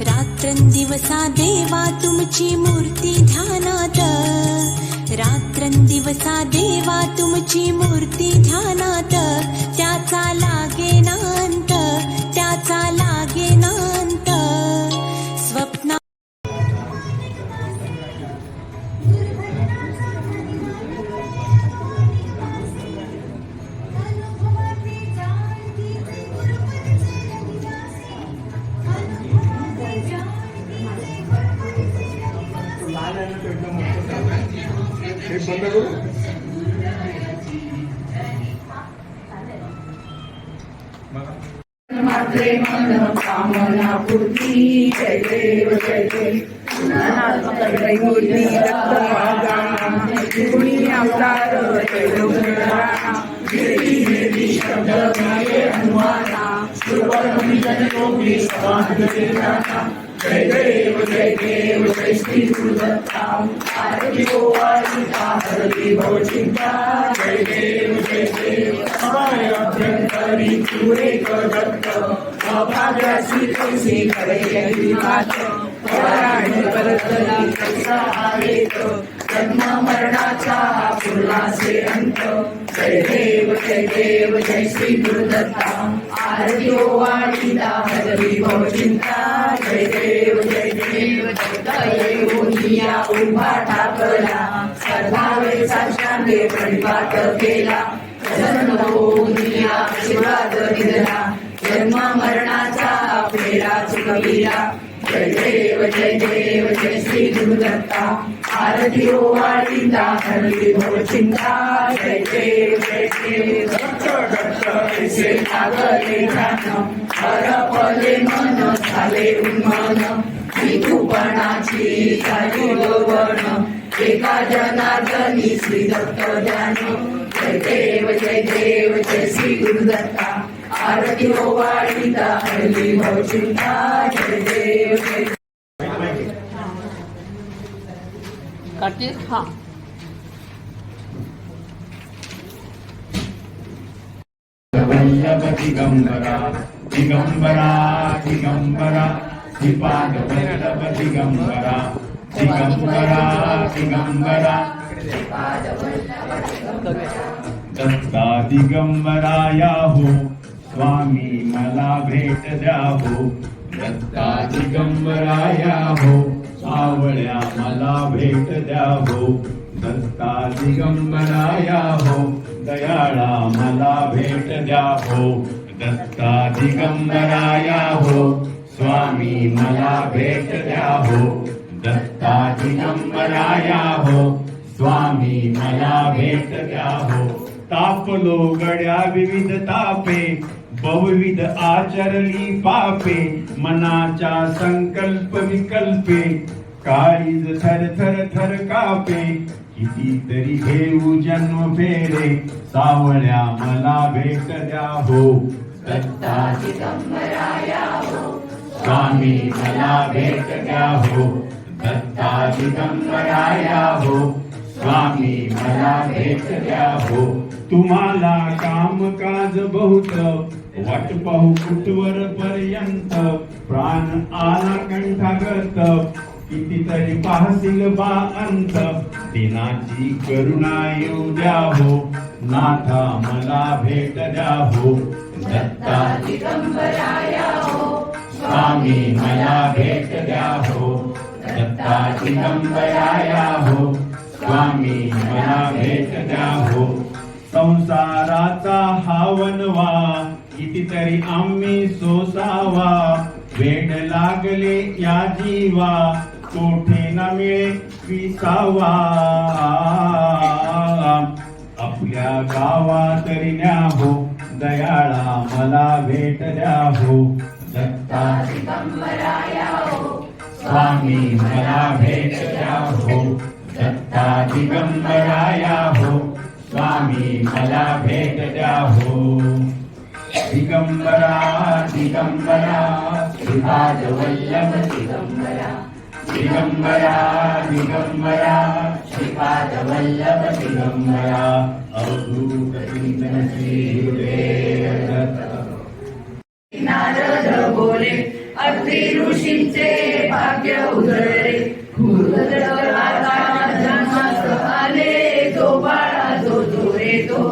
रात्रंदिवसा देवा तुमची मूर्ती ध्यानात. रात्रंदिवसा देवा तुमची मूर्ती ध्यानात. त्याचा लागेनांत त्याचा लागे बंद करू मात्रे मन कामना पूर्ती जय देव जय देव अवतार शब्द माये जय देव जय देव जय श्री गुरुदत्ता आरती गोवारी हरती भव चिंता जय देव जय देव अभय अभ्यंतरी पुरे दत्त अभाग्यासी तुलसी करे मात पराणी करतली कसा आलेत जन्म मरणाचा हा फुलाचे अंत जय देव जय देव जय श्री गुरुदत्ता आरती वाणिता हरि भव चिंता जय देव जय देव जय उभा ठाकला सर्वावे साक्षांगे प्रणिपात केला जन्म होऊनिया आशीर्वाद दिला जन्म मरणाचा फेरा चुकविला जय देव जय देव जय श्री गुरुदत्ता आरती ओवाळीला हरवी भव चिंता जय देव जय देव दत्त ऐसे लागले ध्यान हरपले मन झाले उन्मन विठूपणाची झाली एका जनार्दनी श्री दत्त ध्यान जय देव जय देव जय श्री गुरुदत्ता आरती ओवाळीता हरली भवचिंता जय देव जय कार्तिक हा. वल्लभ दिगंबरा दिगंबरा दिगंबरा दिपाद वल्लभ दिगंबरा दिगंबरा दिगंबरा दत्ता दिगंबराया हो स्वामी मला भेट द्या हो दत्ता दिगंबराया हो सावळ्या मला भेट द्या हो दत्ता दिगंबराया हो दयाळा मला भेट द्या हो दत्ता दिगंबराया हो स्वामी मला भेट द्या हो दत्ता दिगंबराया हो स्वामी मला भेट द्या हो तापलो गड्या विविध तापे बहुविध आचरली पापे मनाच्या संकल्प विकल्पे काळीज थर थर थर कापे कितीतरी घेऊ जन्म फेरे सावळ्या मला भेट द्या हो. दत्ता हो. स्वामी मला भेट द्या हो. दत्ता दिगंबराया हो. स्वामी मला भेट द्या हो. तुम्हाला काम काज बहुत वट पाहू कुटवर पर्यंत प्राण आला कंठागत कितीतरी पाहतील बा अंत दिनाची करुणा येऊ द्या हो नाथा मला भेट द्या हो दत्ता स्वामी मला भेट द्या हो दत्ता दिगंबराया हो स्वामी मला भेट द्या हो संसाराचा हा वनवा कितीतरी आम्ही सोसावा. वेड लागले या जीवा. कोठे न मिळे विसावा? आपल्या गावात रिण्या हो दयाळा मला भेट द्या हो दत्ता स्वामी मला भेट द्या हो दत्ता दिगंबराया हो स्वामी मला भेट द्या हो दिगंबरा दिगंबरा श्रीपाद वल्लभ दिगंबरा. दिगंबरा दिगंबरा श्रीपादवल्लभ दिगंबरा अवधूत चिंतन नारद बोले अत्रि ऋषींचे भाग्य उजळले भूतल आता जन्मास आले तो बाळा जो तो रे तो।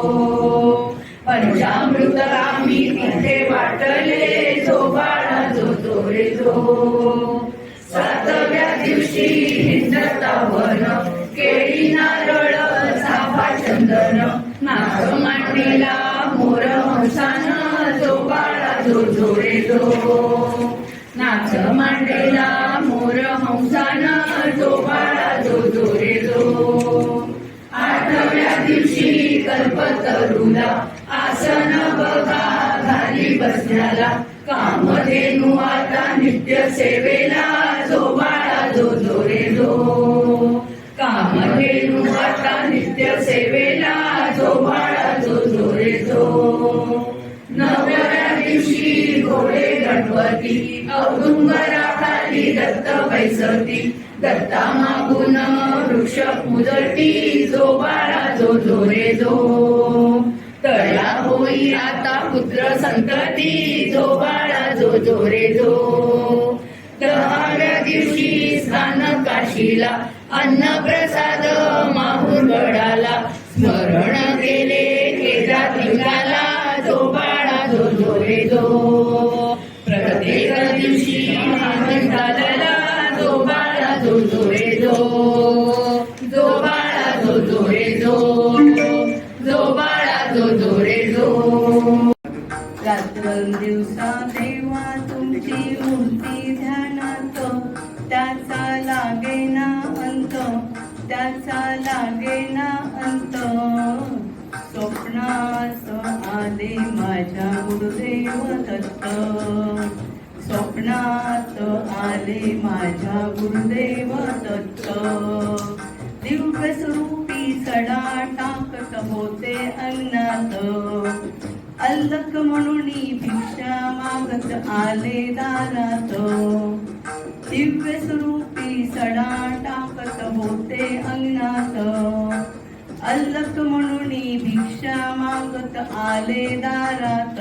पंचामृत आम्ही तिथे वाटले जो बाळा जो तो। रे जो दिवशी हिंदता केळी नारळ साफा चंदन नाग मांडीला मोर हंसान जो बाळा जो जोडे जो. नाच मांडेला मोर हंसान जो बाळा जो जोरे जो. आठव्या दिवशी कल्प तरुला आसन बघा घाली बसण्याला कामधेनू आता नित्य सेवेला जो बाळा जो जो रे जो आता नित्य सेवेला जो बाळा जो जो रे जो दिवशी घोडे गणपती औदुंबरा खाली दत्त बैसती। दत्ता मागून वृक्ष मुदटी जो बाळा जो जो रे जो तळा होई आता पुत्र संतती जो बाळा जो जो रे जो दहाव्या दिवशी स्थान काशीला अन्न प्रसाद माहूर गडाला स्मरण केले केदार लिंगाला जो बाळा जो जो रे जो प्रत्येक दिवशी आनंद झालेला मागत आले दारात. दिव्य स्वरूपी सडा टाकत होते अंगणात अल्लक म्हणून भिक्षा मागत आले दारात.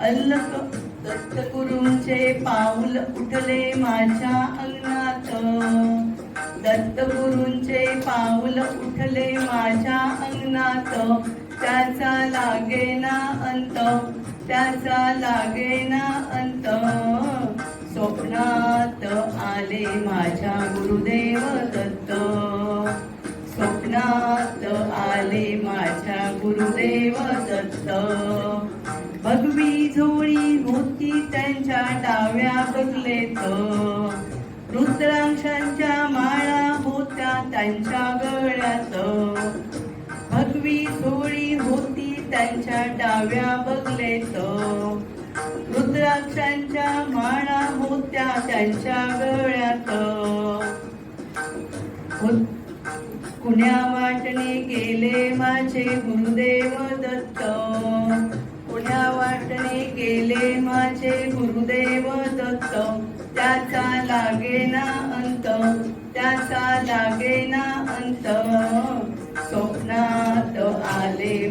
अल्लक दत्तगुरूंचे पाऊल उठले माझ्या अंगणात. दत्तगुरूंचे पाऊल उठले माझ्या अंगणात. त्याचा लागेना अंत. त्याचा लागेना अंत. स्वप्नात आले माझ्या गुरुदेव दत्त. स्वप्नात आले माझ्या गुरुदेव दत्त. भगवी झोळी होती त्यांच्या डाव्या बगलेत. रुद्रांशांच्या माळा होत्या त्यांच्या गळ्यात. भगवी झोळी होती त्यांच्या डाव्या बगलेत रुद्राक्षांच्या माळा होत्या त्यांच्या गळ्यात कुण्या वाटणे गेले माझे गुरुदेव दत्त? कुण्या वाटणे गेले माझे गुरुदेव दत्त? त्याचा लागेना अंत. त्याचा लागेना अंत.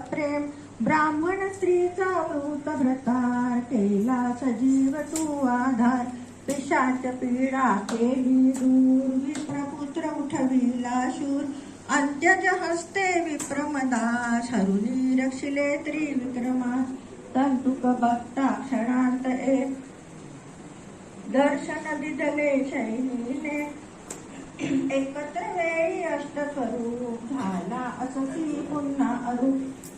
प्रेम ब्राह्मण स्त्रीचा वृत व्रतार केला सजीव तू आधार. पिशाच पीडा केली दूर विप्रपुत्र उठविला शूर. अंत्यज हस्ते विप्रमदास हरुनी रक्षिले त्रिविक्रमास तंतुक बघता क्षणांत एक. दर्शन दिदले शैलीने एकत्र वेळी अष्टस्वरूप झाला अससी पुन्हा अरू.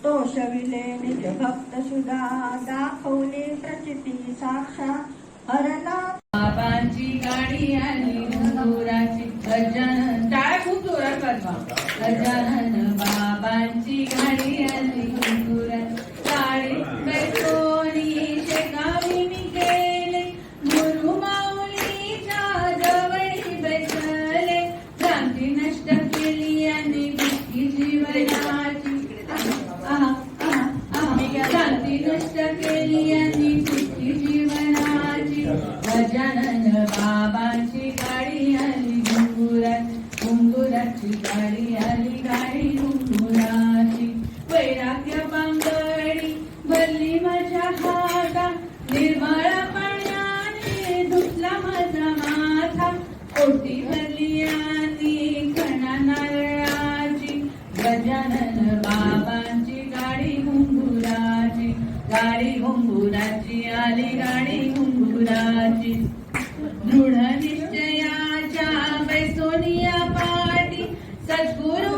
तो शविले निज भक्त सुधा दाखवली प्रचिती साक्षात हरला बाबांची गाडी आली हुंदुराची काय खूप जोरात परवा పాడి సద్గురు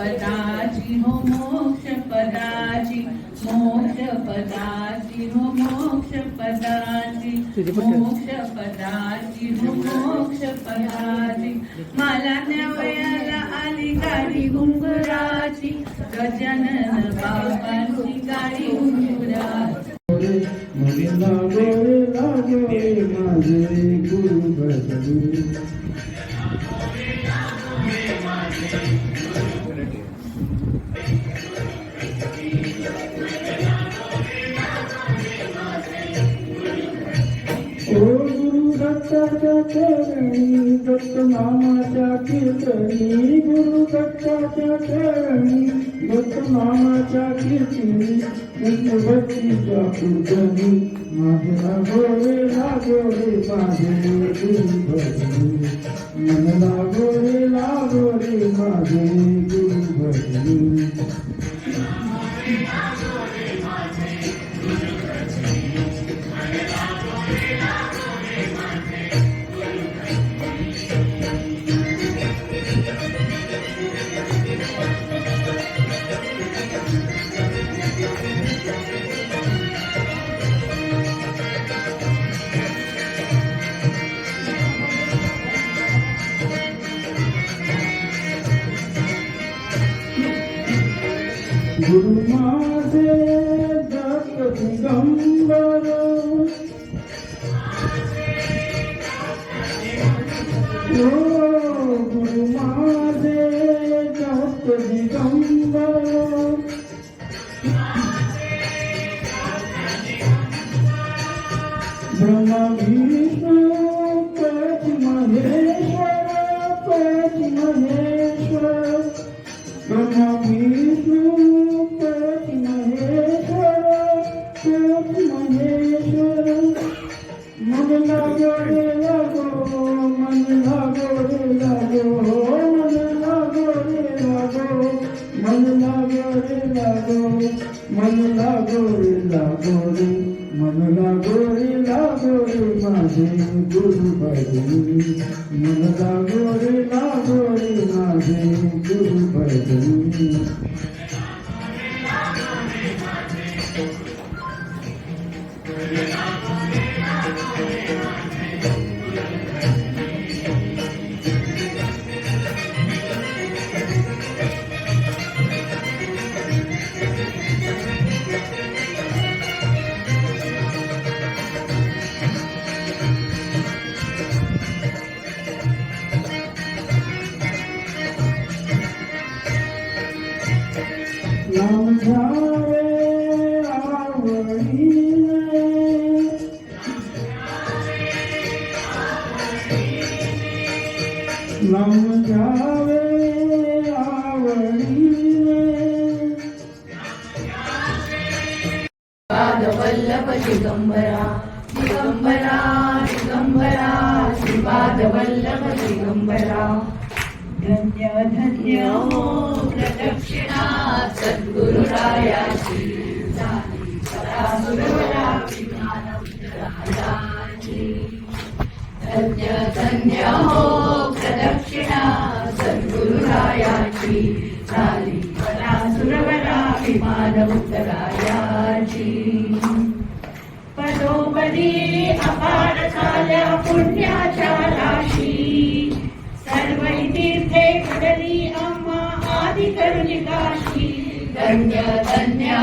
पदाची हो मोक्ष पदाची मोक्ष पदाची हो मोक्ष पदाची मोक्ष पदाची हो मोक्ष पदाची. मला नवयाला आली गाडी घुंगराची गजानन बाबाची गाडी घुंगराची. माझे गुरु दत्ताच्या चरणी दत्त मामाच्या कीर्तनी गुरु दत्ताच्या चरणी दत्त मामाच्या कीर्तनी दत्त भक्तीच्या कीर्तनी माझ्या गोरे लागोरे माझे गुरुभरणी मन लागोरे लागोरे माझे गुरुभरणी Amen. Yeah. दिगंबरा दिगंबरा दिगंबरा श्रीपाद वल्लभ दिगंबरा. धन्य धन्य हो प्रदक्षिणा सद्गुरुरायाची धन्य धन्य हो प्रदक्षिणा सद्गुरुरायाची झाली परासुरवरा विमान उत्तरायाची नदी अपार झाल्या पुण्याच्या राशी सर्व तीर्थे कडली अम्मा आदि करुणी काशी धन्य धन्या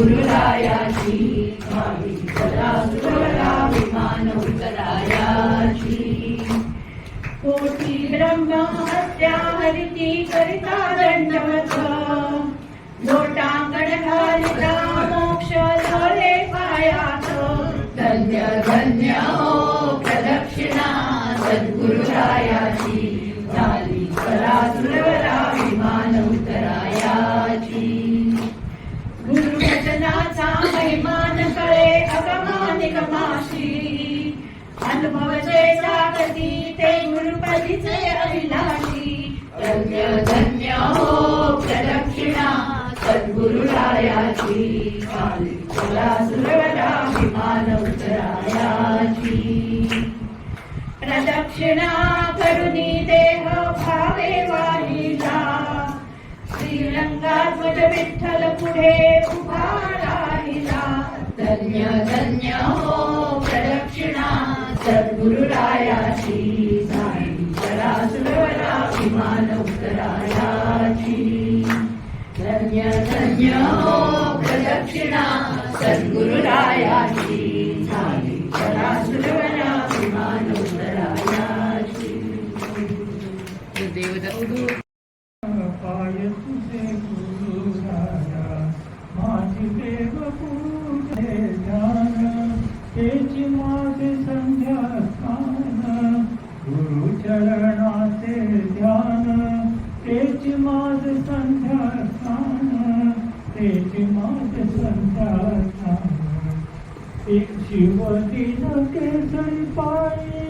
सद्गुरुरायाची झाली परासुरवरा विमान कोटी ब्रह्म हत्या हरिती करिता दंडवत लोटांगण घालिता मोक्ष पायात. धन्य धन्य हो प्रदक्षिणा सद्गुरुरायाची जागती ते गुरुपदीचे अभिलाषी. धन्य धन्य हो प्रदक्षिणा सद्गुरुरायाची. चला सुरवटा विमान उतरायाची प्रदक्षिणा करुणी देह भावे वाहिला. श्रीलंका ध्वज विठ्ठल पुढे उभा राहिला. धन्य धन्य हो प्रदक्षिणा सद्गुरुरायाची साई परासुरवरा विमान उत्तरायाची धन्य धन्य हो प्रदक्षिणा सद्गुरुरायाची झाली विमान उत्तरायाची पाय तुझे गुरुराया माझी देव ध्यान तेची केसरी पायी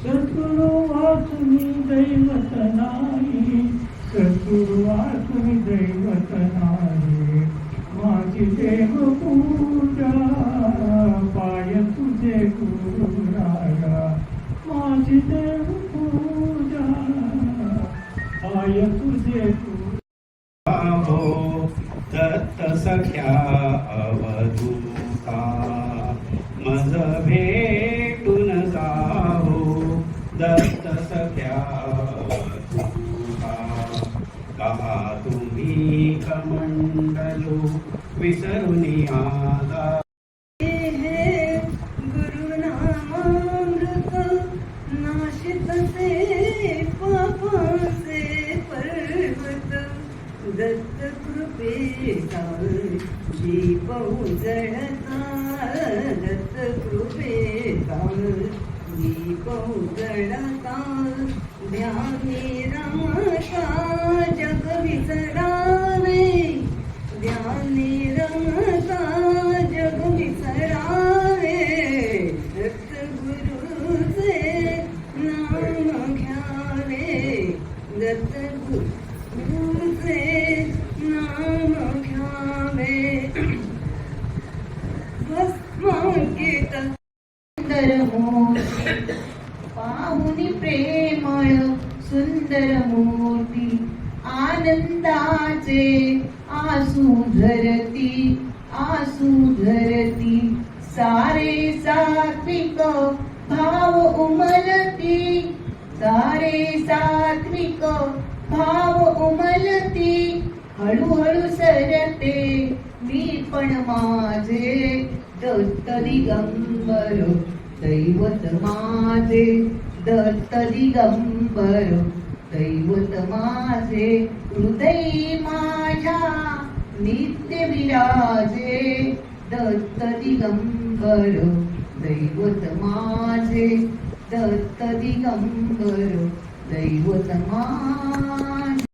सद्गुरु वाचुनी दैवत नाही सद्गुरु वाचुनी दैवत नाही माझी देव पूजा पाय तुझे गुरुराया माझी देव पूजा पाय तुझे गुरु हो दत्त सख्या अवधूता दीप उजळता दत्त कृपेचा दीप उजळता ध्यानी रमता जग विसरावे मूर्ती आनंदाचे आसू धरती आसू धरती सारे सात्विक भाव उमलती सारे सात्विक भाव उमलती। हळूहळू सरते मी पण माझे दत्त दिगंबर दैवत माझे दत्त दिगंबर। दैवत माझे हृदय माझ्या नित्य विराजे. दत्त दिगंबर दैवत माझे दत्त दिगंबर दैवत माझे.